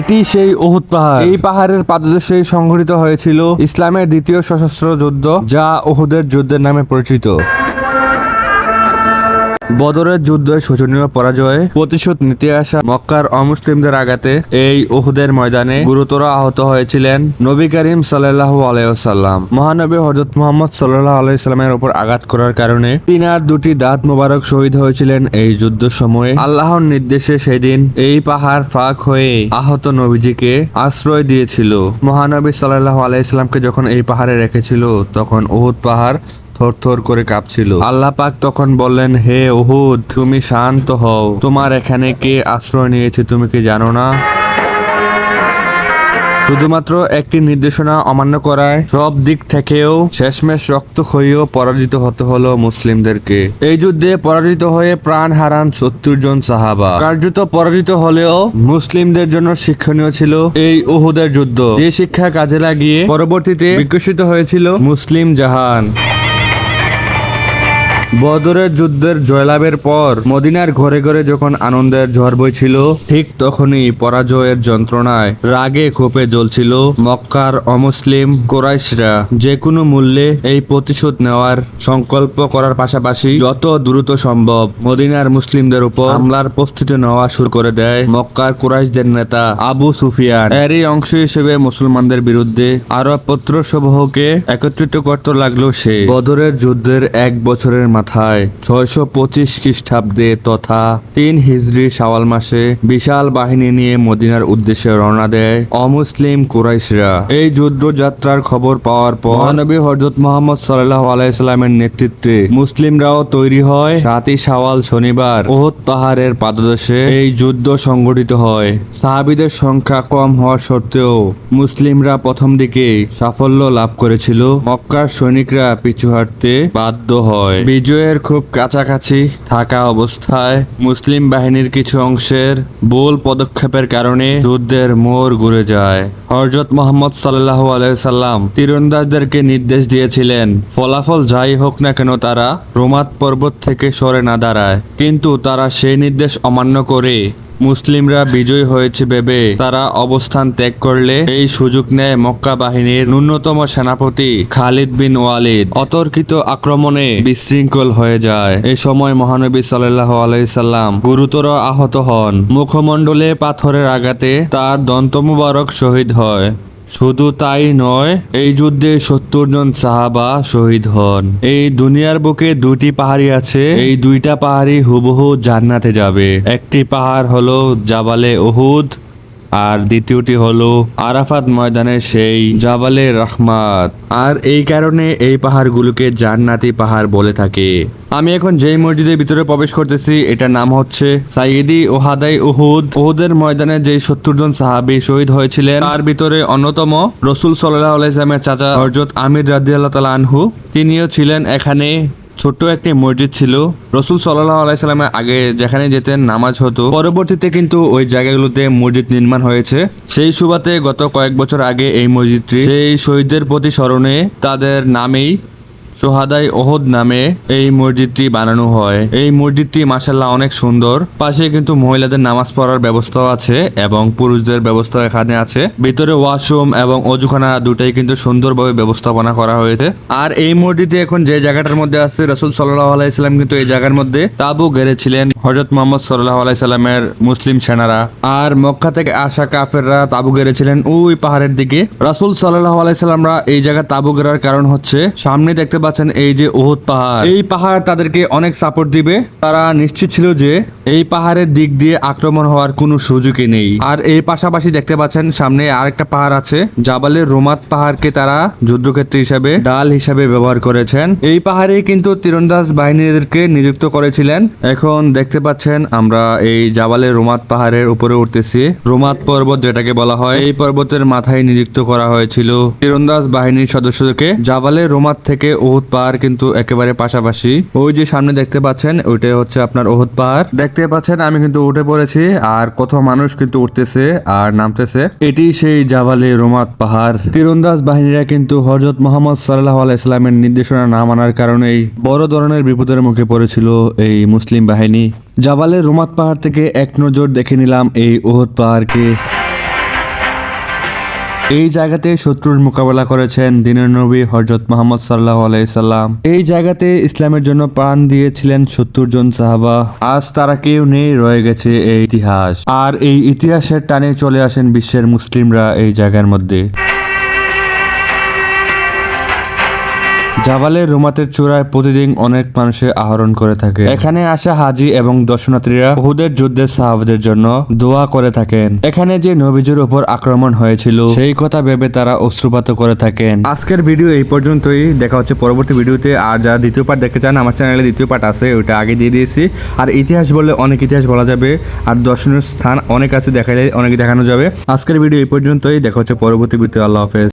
এটি সেই ওহুদ পাহাড়। এই পাহাড়ের পাদদেশে সংঘটিত হয়েছিল ইসলামের দ্বিতীয় সশস্ত্র যুদ্ধ, যা ওহুদের যুদ্ধের নামে পরিচিত। বদরের যুদ্ধে শোচনীয় পরাজয়ে, প্রতিশোধ নিতে আসা মক্কার অমুসলিমদের আঘাতে এই উহুদের ময়দানে গুরুতর আহত হয়েছিলেন নবী করিম সাল্লাহ আলাইসাল্লাম মহানবী হজরত মোহাম্মদ সাল্লাহ আলাইসাল্লামের উপর আঘাত করার কারণে তিনার দুটি দাঁত মোবারক শহীদ হয়েছিলেন এই যুদ্ধ সময়ে। আল্লাহর নির্দেশে সেদিন এই পাহাড় ফাঁক হয়ে আহত নবীজিকে আশ্রয় দিয়েছিল। মহানবী সাল্লাহ আলাইসাল্লামকে যখন এই পাহাড়ে রেখেছিল, তখন উহুদ পাহাড় থরথর করে কাঁপছিল। আল্লাহ পাক তখন বললেন, হে ওহুদ তুমি শান্ত হও। তোমার এখানে কে আশ্রয় নিয়েছে তুমি কি জানো না? শুধুমাত্র একটি নির্দেশনা অমান্য করায় সব দিক থেকেও শেষমেশ রক্ত হয়েও পরাজিত হতে হলো মুসলিমদেরকে। এই যুদ্ধে পরাজিত হয়ে প্রাণ হারান সত্তর জন সাহাবা। কার্যত পরাজিত হলেও মুসলিমদের জন্য শিক্ষণীয় ছিল এই উহুদের যুদ্ধ। যে শিক্ষা কাজে লাগিয়ে পরবর্তীতে বিকশিত হয়েছিল মুসলিম জাহান। বদরের যুদ্ধের জয়লাভের পর মদিনার ঘরে ঘরে যখন আনন্দের ঝড় বইছিল, ঠিক তখনই পরাজয়ের যন্ত্রণায় রাগে ক্ষোভে জ্বলছিল মক্কার অমুসলিম কোরাইশরা। যে কোনো মূল্যে এই প্রতিশোধ নেওয়ার সংকল্প করার পাশাপাশি যত দ্রুত সম্ভব মদিনার মুসলিমদের উপর হামলার প্রস্তুতি নেওয়া শুরু করে দেয় মক্কার কোরাইশদের নেতা আবু সুফিয়ান। এরই অংশ হিসেবে মুসলমানদের বিরুদ্ধে আরব পত্র সমূহকে একত্রিত করতে লাগল সে। বদরের যুদ্ধের এক বছরের মাথায় ছয়শো পঁচিশ খ্রিস্টাব্দে তথা তিন হিজরি শাওয়াল মাসে বিশাল বাহিনী নিয়ে মদিনার উদ্দেশ্যে রওনা দেয় অমুসলিম কুরাইশরা। এই যুদ্ধ যাত্রার খবর পাওয়ার পর মহানবী হজরত মোহাম্মদ সাল্লাহ আলাইসাল্লামের নেতৃত্বে মুসলিমরাও তৈরি হয় সাতই শাওয়াল শনিবার ওহদ পাহাড়ের পাদদেশে এই যুদ্ধ সংগঠিত হয়। সাহাবিদের সংখ্যা কম হওয়া সত্ত্বেও মুসলিমরা প্রথম দিকে সাফল্য লাভ করেছিল। মক্কার সৈনিকরা পিছু হাঁটতে বাধ্য হয়। বিজয়ের খুব কাছাকাছি থাকা অবস্থায় মুসলিম বাহিনীর কিছু অংশের বোল পদক্ষেপের কারণে যুদ্ধের মোড় ঘুরে যায়। হরজত মোহাম্মদ সাল্লাহ আলাইসাল্লাম তীরন্দাজদেরকে নির্দেশ দিয়েছিলেন, ফলাফল যাই হোক না কেন তারা রোমাত পর্বত থেকে সরে না দাঁড়ায়। কিন্তু তারা সেই নির্দেশ অমান্য করে মুসলিমরা বিজয় হয়েছে ভেবে তারা অবস্থান ত্যাগ করলে এই সুযোগ নেয় মক্কা বাহিনীর ন্যূনতম সেনাপতি খালিদ বিন ওয়ালিদ। অতর্কিত আক্রমণে বিশৃঙ্খল হয়ে যায়। এ সময় মহানবী সাল্লাহ আলাইসাল্লাম গুরুতর আহত হন। মুখমণ্ডলে পাথরের আঘাতে তার দন্ত মুবারক শহীদ হয়। শুধু তাই নয়, এই যুদ্ধে সত্তর জন সাহাবা শহীদ হন। এই দুনিয়ার বুকে দুটি পাহাড়ি আছে, এই দুইটা পাহাড়ি হুবহু জান্নাতে যাবে। একটি পাহাড় হলো জাবালে ওহুদ আর দ্বিতীয়টি হলো আরাফাত ময়দানের সেই জাবালে রহমাত। আর এই কারণে এই পাহাড়গুলোকে জান্নাতি পাহাড় বলে থাকে। আমি এখন যেই মসজিদের ভিতরে প্রবেশ করতেছি, এটার নাম হচ্ছে সাইদি ওহাদাই উহুদ। উহুদের ময়দানে যে সত্তর জন সাহাবি শহীদ হয়েছিলেন, তার ভিতরে অন্যতম রসুল সাল্লাহ আলাইসলামের চাচা হরজত আমির রাদিয়াল্লাহ তালা আনহু, তিনিও ছিলেন এখানে। ছোট্ট একটি মসজিদ ছিল। রসুল সাল্লাহ আলাইসাল্লামের আগে যেখানে যেতেন নামাজ হতো। পরবর্তীতে কিন্তু ওই জায়গাগুলোতে মসজিদ নির্মাণ হয়েছে। সেই সুবাতে গত কয়েক বছর আগে এই মসজিদটি সেই শহীদদের প্রতি স্মরণে তাদের নামেই সোহাদাই ওহদ নামে এই মসজিদটি বানানো হয়। এই মসজিদটি মাসাল্লাহ অনেক সুন্দর। পাশে কিন্তু মহিলাদের নামাজ পড়ার ব্যবস্থাও আছে এবং পুরুষদের ব্যবস্থা এখানে আছে। ভিতরে ওয়াশরুম এবং অজুখানা দুটাই কিন্তু সুন্দরভাবে ব্যবস্থাপনা করা হয়েছে। আর এই মসজিদে এখন যে জায়গাটার মধ্যে আছে, রসুল সাল্লাহ আলাইসাল্লাম কিন্তু এই জায়গার মধ্যে তাবু গেড়েছিলেন। হজরত মোহাম্মদ সাল্লাহ আলাইসাল্লামের মুসলিম সেনারা। আর মক্কা থেকে আসা কাফেররা তাবু গেড়েছিলেন ওই পাহাড়ের দিকে। রাসুল সাল্লাহ আলাইসাল্লামরা এই জায়গায় তাবু গেড়ার কারণ হচ্ছে, সামনে দেখতে পাচ্ছেন এই যে ওহুদ পাহাড়। এই পাহাড় তাদেরকে অনেক সাপোর্ট দিবে। তারা নিশ্চিত ছিল যে এই পাহাড়ের দিক দিয়ে আক্রমণ হওয়ার কোনো সুযোগই নেই। আর এই পাশাপাশি দেখতে পাচ্ছেন সামনে আরেকটা পাহাড় আছে। জাবালের রোমাত পাহাড়কে তারা যুদ্ধক্ষেত্র হিসাবে ডাল হিসাবে ব্যবহার করেছেন। এই পাহাড়ে কিন্তু তীরন্দাজ বাহিনীদেরকে নিযুক্ত করেছিলেন। এখন দেখতে পাচ্ছেন আমরা এই জাবালের রোমাত পাহাড়ের উপরে উঠতেছি। রোমাত পর্বত যেটাকে বলা হয়, এই পর্বতের মাথায় নিযুক্ত করা হয়েছিল তীরন্দাজ বাহিনীর সদস্যদেরকে। জাবালের রোমাত থেকে ওহুদ পাহাড় কিন্তু একেবারে পাশাপাশি। ওই যে সামনে দেখতে পাচ্ছেন ওইটাই হচ্ছে আপনার ওহুদ পাহাড়। দেখতে পাচ্ছেন, আমি কিন্তু উঠে পড়েছি, আর কত মানুষ কিন্তু উঠতেছে আর নামতেছে। এটি সেই জাবালে রোমাত পাহাড়। তীরন্দাজ বাহিনীরা কিন্তু হজরত মোহাম্মদ সাল্লাহ আলাইস্লামের নির্দেশনা না মানার কারণেই বড় ধরনের বিপদের মুখে পড়েছিল এই মুসলিম বাহিনী। জাবালের রোমাত পাহাড় থেকে এক নজর দেখে নিলাম এই ওহদ পাহাড়কে। এই জায়গাতে শত্রুর মোকাবেলা করেছেন দিনের নবী হজরত মোহাম্মদ সাল্লাহ আলাইসাল্লাম এই জায়গাতে ইসলামের জন্য প্রাণ দিয়েছিলেন সত্তর জন সাহাবা। আজ তারা কেউ নেই, রয়ে গেছে এই ইতিহাস। আর এই ইতিহাসের টানে চলে আসেন বিশ্বের মুসলিমরা এই জায়গার মধ্যে। জাবালের রুমাতের চূড়ায় প্রতিদিন অনেক মানুষে আহরণ করে থাকে। এখানে আসা হাজি এবং দর্শনার্থীরা উহুদের যুদ্ধের সাহাবাদের জন্য দোয়া করে থাকেন। এখানে যে নবীজের উপর আক্রমণ হয়েছিল, সেই কথা ভেবে তারা অশ্রুপাত করে থাকেন। আজকের ভিডিও এই পর্যন্তই। দেখা হচ্ছে পরবর্তী ভিডিওতে। আর যারা দ্বিতীয় পার্ট দেখতে চান, আমার চ্যানেলে দ্বিতীয় পার্ট আছে ওইটা আগে দিয়ে দিয়েছি। আর ইতিহাস বললে অনেক ইতিহাস বলা যাবে। আর দর্শনীয় স্থান অনেক আছে দেখালে অনেক দেখানো যাবে। আজকের ভিডিও এই পর্যন্তই। দেখা হচ্ছে পরবর্তী ভিডিও আল্লাহ হাফেজ।